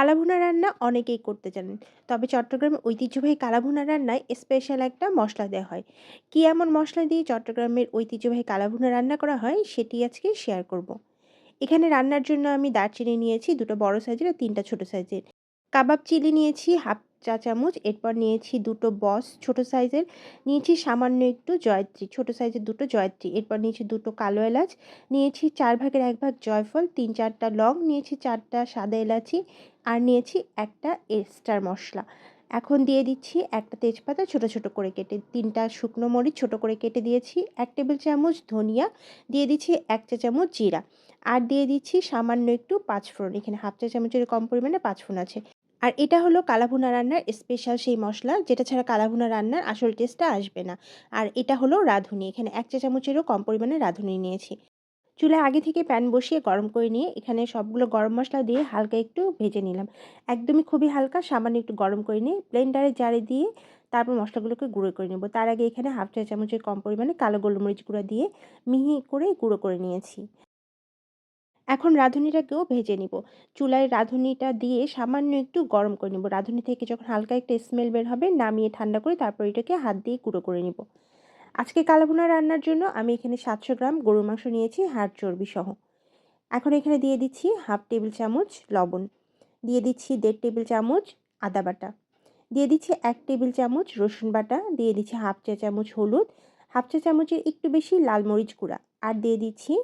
কালাভুনা রান্না অনেকেই করতে জানেন। তবে চট্টগ্রামের ঐতিহ্যবাহী কালাভুনা রান্নায় স্পেশাল একটা মশলা দেওয়া হয়। কী এমন মশলা দিয়ে চট্টগ্রামের ঐতিহ্যবাহী কালাভুনা রান্না করা হয় সেটি আজকে শেয়ার করব। এখানে রান্নার জন্য আমি দারচিনি নিয়েছি, দুটো বড় সাইজের আর তিনটা ছোট সাইজের কাবাব চিলি নিয়েছি, হাফ চা চামচ, এরপর নিয়েছি দুটো বস ছোট সাইজের। নিয়েছি সামান্য একটু জয়ত্রী, ছোট সাইজের দুটো জয়ত্রী। এরপর নিয়েছি দুটো কালো এলাচ, নিয়েছি চার ভাগের এক ভাগ জয়ফল, তিন চারটা লং, নিয়েছি চারটা সাদা এলাচি আর নিয়েছি একটা এস্টার মশলা। এখন দিয়ে দিচ্ছি একটা তেজপাতা ছোট ছোট করে কেটে, তিনটা শুকনো মরিচ ছোট করে কেটে দিয়েছি, এক টেবিল চামচ ধনিয়া, দিয়ে দিচ্ছি এক চা চামচ জিরা। আর দিয়ে দিচ্ছি সামান্য একটু পাঁচফোড়ন, এখানে হাফ চা চামচের কম পরিমাণে পাঁচফোড়ন আছে। আর এটা হলো কালাভুনা রান্নার স্পেশাল সেই মশলা, যেটা ছাড়া কালাভুনা রান্নার আসল টেস্টটা আসবে না। আর এটা হলো রাঁধুনি, এখানে এক চা চামচেরও কম পরিমাণে রাঁধুনি নিয়েছি। চুলায় আগে থেকে প্যান বসিয়ে গরম করে নিয়ে এখানে সবগুলো গরম মশলা দিয়ে হালকা একটু ভেজে নিলাম। একদমই খুবই হালকা, সামান্য একটু গরম করে নিয়ে ব্লেন্ডারে জারে দিয়ে তারপর মশলাগুলোকে গুঁড়ো করে নেব। তার আগে এখানে হাফ চা চামচের কম পরিমাণে কালো গোলমরিচ গুঁড়া দিয়ে মিহি করে গুঁড়ো করে নিয়েছি। এখন রাঁধুনিটাকেও ভেজে নিব। চুলায় রাঁধুনিটা দিয়ে সামান্য একটু গরম করে নেব। রাঁধুনি থেকে যখন হালকা একটা স্মেল বের হবে, নামিয়ে ঠান্ডা করে তারপর এটাকে হাত দিয়ে গুঁড়ো করে নিব। আজকে কালাভুনা রান্নার জন্য আমি এখানে সাতশো গ্রাম গরুর মাংস নিয়েছি, হাড় চর্বি সহ। এখন এখানে দিয়ে দিচ্ছি হাফ টেবিল চামচ লবণ। দিয়ে দিচ্ছি দেড় টেবিল চামচ আদা বাটা। দিয়ে দিচ্ছি এক টেবিল চামচ রসুন বাটা। দিয়ে দিচ্ছি হাফ চা চামচ হলুদ। হাফ চা চামচের একটু বেশি লাল মরিচ গুঁড়া। আর দিয়ে দিচ্ছি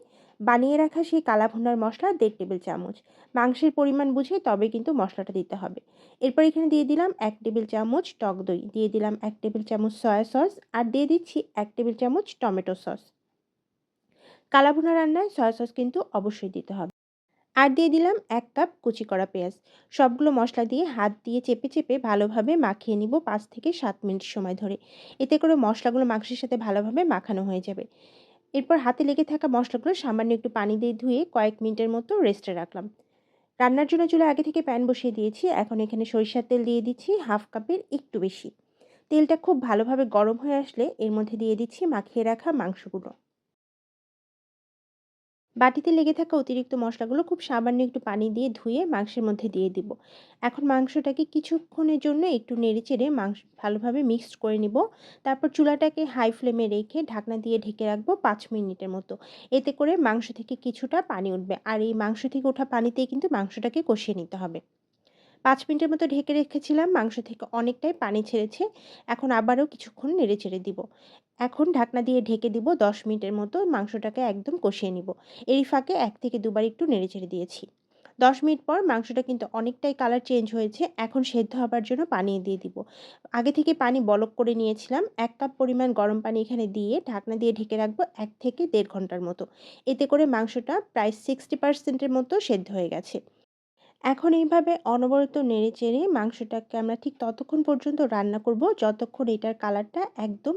বানিয়ে রাখা সেই কালা ভুনার মশলা দেড় টেবিল চামচ। মাংসের পরিমাণ বুঝে তবে কিন্তু মশলাটা দিতে হবে। এরপর এখানে দিয়ে দিলাম এক টেবিল চামচ টক দই, দিয়ে দিলাম এক টেবিল চামচ সয়া সস আর দিয়ে দিচ্ছি এক টেবিল চামচ টমেটো সস। কালা ভুনা রান্নায় সয়া সস কিন্তু অবশ্যই দিতে হবে। আর দিয়ে দিলাম এক কাপ কুচি করা পেঁয়াজ। সবগুলো মশলা দিয়ে হাত দিয়ে চেপে চেপে ভালোভাবে মাখিয়ে নিব পাঁচ থেকে সাত মিনিট সময় ধরে। এতে করে মশলাগুলো মাংসের সাথে ভালোভাবে মাখানো হয়ে যাবে। এরপর হাতে লেগে থাকা মশলাগুলো সামান্য একটু পানি দিয়ে ধুয়ে কয়েক মিনিটের মতো রেস্টে রাখলাম। রান্নার জন্য চুলে আগে থেকে প্যান বসিয়ে দিয়েছি। এখন এখানে সরিষার তেল দিয়ে দিচ্ছি হাফ কাপের একটু বেশি। তেলটা খুব ভালোভাবে গরম হয়ে আসলে এর মধ্যে দিয়ে দিচ্ছি মাখিয়ে রাখা মাংসগুলো। বাটিতে লেগে থাকা অতিরিক্ত মশলাগুলো খুব সামান্য একটু পানি দিয়ে ধুয়ে মাংসের মধ্যে দিয়ে দিব। এখন মাংসটাকে কিছুক্ষণের জন্য একটু নেড়েচেড়ে মাংস ভালোভাবে মিক্সড করে নিব। তারপর চুলাটাকে হাই ফ্লেমে রেখে ঢাকনা দিয়ে ঢেকে রাখব পাঁচ মিনিটের মতো। এতে করে মাংস থেকে কিছুটা পানি উঠবে। আর এই মাংস থেকে ওঠা পানিতেই কিন্তু মাংসটাকে কষিয়ে নিতে হবে। পাঁচ মিনিটের মতো ঢেকে রেখেছিলাম, মাংস থেকে অনেকটাই পানি ছেড়েছে, এখন আবারও কিছুক্ষণ নেড়ে চেড়ে দিব। এখন ঢাকনা দিয়ে ঢেকে দিব দশ মিনিটের মতো, মাংসটাকে একদম কষিয়ে নিব। এই ফাঁকে এক থেকে দুবার একটু নেড়ে চেড়ে দিয়েছি। দশ মিনিট পর মাংসটা কিন্তু অনেকটাই কালার চেঞ্জ হয়েছে, এখন সেদ্ধ হবার জন্য পানি দিয়ে দিব। আগে থেকে পানি বলক করে নিয়েছিলাম, এক কাপ পরিমাণ গরম পানি এখানে দিয়ে ঢাকনা দিয়ে ঢেকে রাখব এক থেকে দেড় ঘণ্টার মতো। এতে করে মাংসটা প্রায় সিক্সটি পার্সেন্টের মতো সেদ্ধ হয়ে গেছে। এখন এইভাবে অনবরত নেড়ে চেড়ে মাংসটাকে আমরা ঠিক ততক্ষণ পর্যন্ত রান্না করব যতক্ষণ এটার কালারটা একদম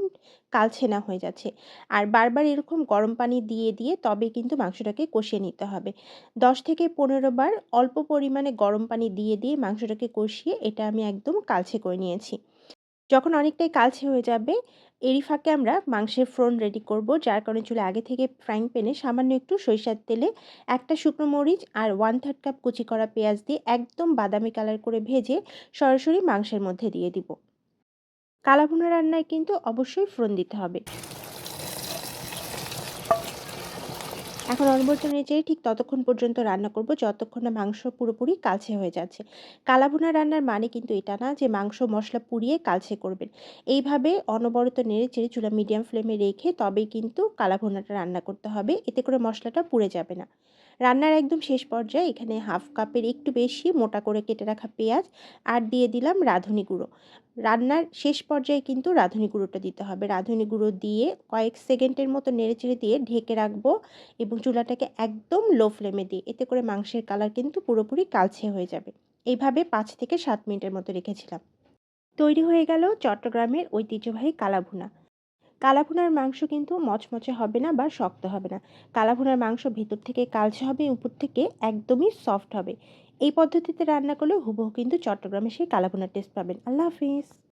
কালছে না হয়ে যাচ্ছে। আর বারবার এরকম গরম পানি দিয়ে দিয়ে তবে কিন্তু মাংসটাকে কষিয়ে নিতে হবে। দশ থেকে পনেরো বার অল্প পরিমাণে গরম পানি দিয়ে দিয়ে মাংসটাকে কষিয়ে এটা আমি একদম কালছে করে নিয়েছি। যখন অনেকটাই কালছে হয়ে যাবে, এরই ফাঁকে আমরা মাংসের ফ্রন রেডি করব, যার কারণে চুলে আগে থেকে ফ্রাইং প্যানে সামান্য একটু সরিষার তেলে একটা শুকনো মরিচ আর ওয়ান থার্ড কাপ কুচি করা পেঁয়াজ দিয়ে একদম বাদামি কালার করে ভেজে সরাসরি মাংসের মধ্যে দিয়ে দিব। কালাভুনা রান্নায় কিন্তু অবশ্যই ফ্রন দিতে হবে। এখন অনবরত নেড়ে ঠিক ততক্ষণ পর্যন্ত রান্না করব। যতক্ষণ না মাংস পুরোপুরি কালছে হয়ে যাচ্ছে। কালাভুনা রান্নার মানে কিন্তু এটা না যে মাংস, মশলা পুড়িয়ে কালছে করবেন। এইভাবে অনবরত নেড়ে চেড়ে চুলা মিডিয়াম ফ্লেমে রেখে তবেই কিন্তু কালাভুনাটা রান্না করতে হবে। এতে করে মশলাটা পুড়ে যাবে না। রান্নার একদম শেষ পর্যায়ে এখানে হাফ কাপের একটু বেশি মোটা করে কেটে রাখা পেঁয়াজ আর দিয়ে দিলাম রাঁধুনি গুঁড়ো। রান্নার শেষ পর্যায়ে কিন্তু রাঁধুনি গুঁড়োটা দিতে হবে। রাঁধুনি গুঁড়ো দিয়ে কয়েক সেকেন্ডের মতো নেড়েচেড়ে দিয়ে ঢেকে রাখব এবং চুলাটাকে একদম লো ফ্লেমে দিয়ে, এতে করে মাংসের কালার কিন্তু পুরোপুরি কালছে হয়ে যাবে। এইভাবে পাঁচ থেকে সাত মিনিটের মতো রেখেছিলাম। তৈরি হয়ে গেল চট্টগ্রামের ঐতিহ্যবাহী কালাভুনা। কালাভুনার মাংস কিন্তু মচমচে হবে না বা শক্ত হবে না। কালাভুনার মাংস ভিতর থেকে কালচে হবে, উপর থেকে একদমই সফট হবে। এই পদ্ধতিতে রান্না করলে হুবহু কিন্তু চট্টগ্রামে সেই কালাভুনার টেস্ট পাবেন। আল্লাহ হাফিজ।